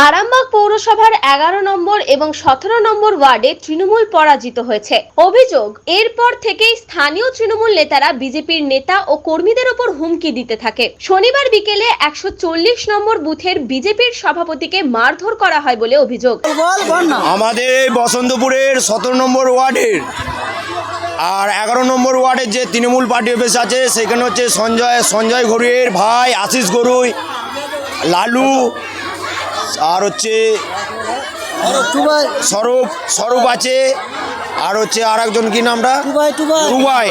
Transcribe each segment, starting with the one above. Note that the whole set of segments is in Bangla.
আরামবাগ পৌরসভার এগারো নম্বর এবং সতেরো নম্বর ওয়ার্ডে তৃণমূল পরাজিত হয়েছে। অভিযোগ, এরপর থেকেই স্থানীয় তৃণমূল নেতারা বিজেপির নেতা ও কর্মীদের ওপর হুমকি দিতে থাকে। শনিবার বিকেলে একশো চল্লিশ নম্বর বুথের বিজেপির সভাপতিকে মারধর করা হয় বলে অভিযোগ। আমাদের বসন্তপুরের সতেরো নম্বর ওয়ার্ডের আর এগারো নম্বর ওয়ার্ডের যে তৃণমূল পার্টি অফিস আছে, সেখানে হচ্ছে সঞ্জয় সঞ্জয় ঘড়ুইয়ের ভাই আশিস গরুই লালু আর হচ্ছে টুবাই স্বরূপ স্বরূপ আছে। আর হচ্ছে আর একজন কি নামটা? টুবাই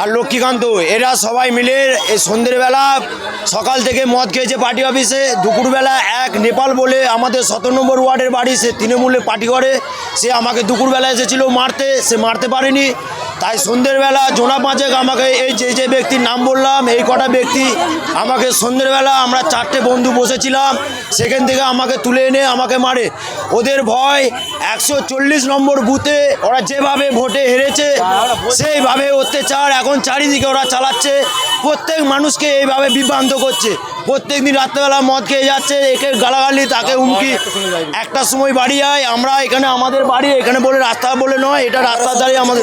আর লক্ষ্মীকান্ত। এরা সবাই মিলে এই সন্ধ্যেবেলা সকাল থেকে মদ খেয়েছে পার্টি অফিসে। দুপুরবেলা এক নেপাল বলে আমাদের সতেরো নম্বর ওয়ার্ডের বাড়ি সে তৃণমূলে পার্টি করে। সে আমাকে দুপুরবেলা এসেছিল মারতে। সে মারতে পারেনি। তাই সন্ধ্যেরবেলা জোনা পাঁচেক আমাকে এই যে যে ব্যক্তির নাম বললাম, এই কটা ব্যক্তি আমাকে সন্ধ্যেরবেলা আমরা চারটে বন্ধু বসেছিলাম, সেখান থেকে আমাকে তুলে এনে আমাকে মারে। ওদের ভয়। একশো চল্লিশ নম্বর বুথে ওরা যেভাবে ভোটে হেরেছে সেইভাবে অত্যাচার এখন চারিদিকে ওরা চালাচ্ছে। প্রত্যেক মানুষকে এইভাবে বিভ্রান্ত করছে। প্রত্যেক দিন রাত্রেবেলা মদ খেয়ে যাচ্ছে একে গালাগালি তাকে হুমকি। একটা সময় বাড়ি যায় আমরা এখানে আমাদের বাড়ি এখানে বলে রাস্তা বলে নয় এটা রাস্তার দাঁড়িয়ে আমাদের।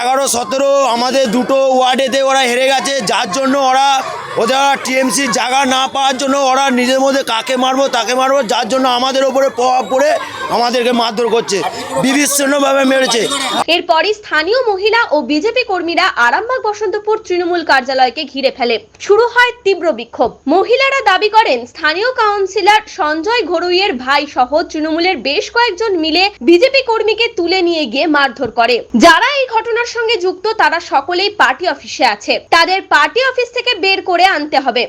এগারো সতেরো আমাদের দুটো ওয়ার্ডেতে ওরা হেরে গেছে যার জন্য ওরা ওদের টিএমসি জায়গা না পাওয়ার জন্য ওরা নিজের মধ্যে কাকে মারবো, তাকে মারবো, যার জন্য আমাদের ওপরে প্রভাব পড়ে আমাদেরকে মারধর করছে বিভীষণভাবে মেরেছে। এরপরই স্থানীয় মহিলা ও বিজেপি কর্মীরা আরামবাগ বসন্তপুর তৃণমূল কার্যালয়কে ঘিরে ফেলে। শুরু হয় তীব্র বিক্ষোভ। মহিলারা দাবি করেন স্থানীয় কাউন্সিলর সঞ্জয় ঘড়ুইয়ের ভাই সহ তৃণমূলের বেশ কয়েকজন মিলে বিজেপি কর্মীকে তুলে নিয়ে গিয়ে মারধর করে। যারা এই ঘটনার সঙ্গে যুক্ত তারা সকলেই পার্টি অফিসে আছে। তাদের পার্টি অফিস থেকে বের করে আনতে হবে।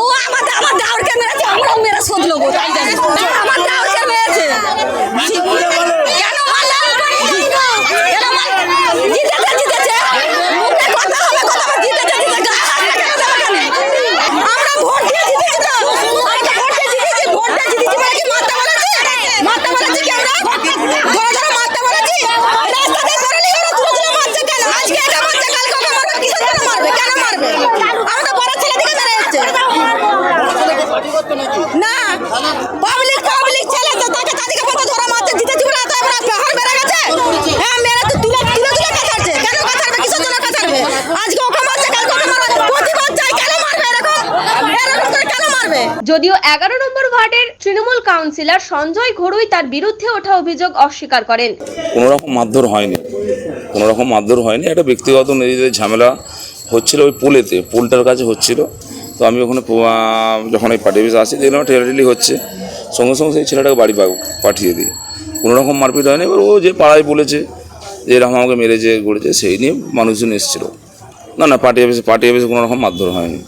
ও আমাদের আমার দাউরকে মেরেছে আমরাও মেরে শোধ নেব তাই জানি আমার দাউরকে মেরেছে কেন মারলাম কেন মারলাম? জিতেছে জিতেছে মুখে কথা হবে কথা হবে জিতেছে জিতেছে গায়ে হাত রেখে দেবে কেন? আমরা ভোট দিয়ে জিতেছি তো আমরা ভোট দিয়ে জিতেছি ভোট দিয়ে জিতেছি বলে কি মারতে বলেছি মারতে বলেছি কি আমরা ধরে ধরে মারতে বলেছি রাস্তা দিয়ে করে নিয়ে ওরা তুলে তুলে মারছে কেন আজকে এটা মারছে কালকে ওকে মারবে কিসের জন্য মারবে কেন মারবে আমাদের বড় ছেলে দিকে মেরে এসছে না পাবলিক পাবলিক ছেলে তো তাকে তাদেরকে মতো ধরা মারছে জিতেছি বলে এত এবার পাহাড় মেরে গেছে হ্যাঁ মেরে তো তুলে তুলে তুলে কাছাড়ছে কেন কাছাড়বে কিসের জন্য কাছাড়বে আজকে ওকে মারছে কালকে ওকে মারবে প্রতিবাদ চাই কেন মারবে এরকম এরকম করে কেন মারবে যদিও এগারো নম্বর ওয়ার্ডের তৃণমূল কাউন্সিলর সঞ্জয় ঘড়ুই তার বিরুদ্ধে ওঠা অভিযোগ অস্বীকার করেন। কোনো রকম মারধর হয়নি। কোনো রকম মারধর হয়নি। একটা ব্যক্তিগত নিজেদের ঝামেলা হচ্ছিল ওই পোলেতে, পোলটার কাছে হচ্ছিল। তো আমি ওখানে যখন এই পার্টি অফিসে আসি, দেখলাম ঠেলাঠেলি হচ্ছে। সঙ্গে সঙ্গে সেই ছেলেটাকে বাড়ি পাঠিয়ে দিই। কোনো রকম মারপিট হয়নি। এবার ও যে পাড়ায় বলেছে যে এরকম আমাকে মেরেছে করেছে সেই নিয়ে মানুষজন এসেছিল। না না, পার্টি অফিসে পার্টি অফিসে কোনো রকম মারধর হয়নি।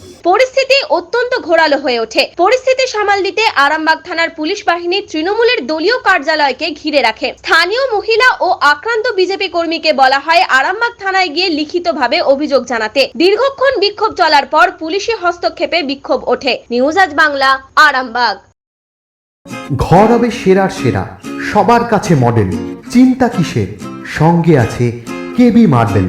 পরিস্থিতি অত্যন্ত ঘোরালো হয়ে ওঠে। পরিস্থিতি সামাল দিতে আরামবাগ থানার পুলিশ বাহিনী তৃণমূলের দলীয় কার্যালয়কে ঘিরে রাখে। স্থানীয় মহিলা ও আক্রান্ত বিজেপি কর্মীকে বলা হয় আরামবাগ থানায় গিয়ে লিখিতভাবে অভিযোগ জানাতে। দীর্ঘক্ষণ বিক্ষোভ চলার পর পুলিশি হস্তক্ষেপে বিক্ষোভ ওঠে। নিউজ আজ বাংলা, আরামবাগ। ঘর হবে সেরার সেরা, সবার কাছে মডেল চিন্তা কিসের? সঙ্গে আছে কেবি মার্বেল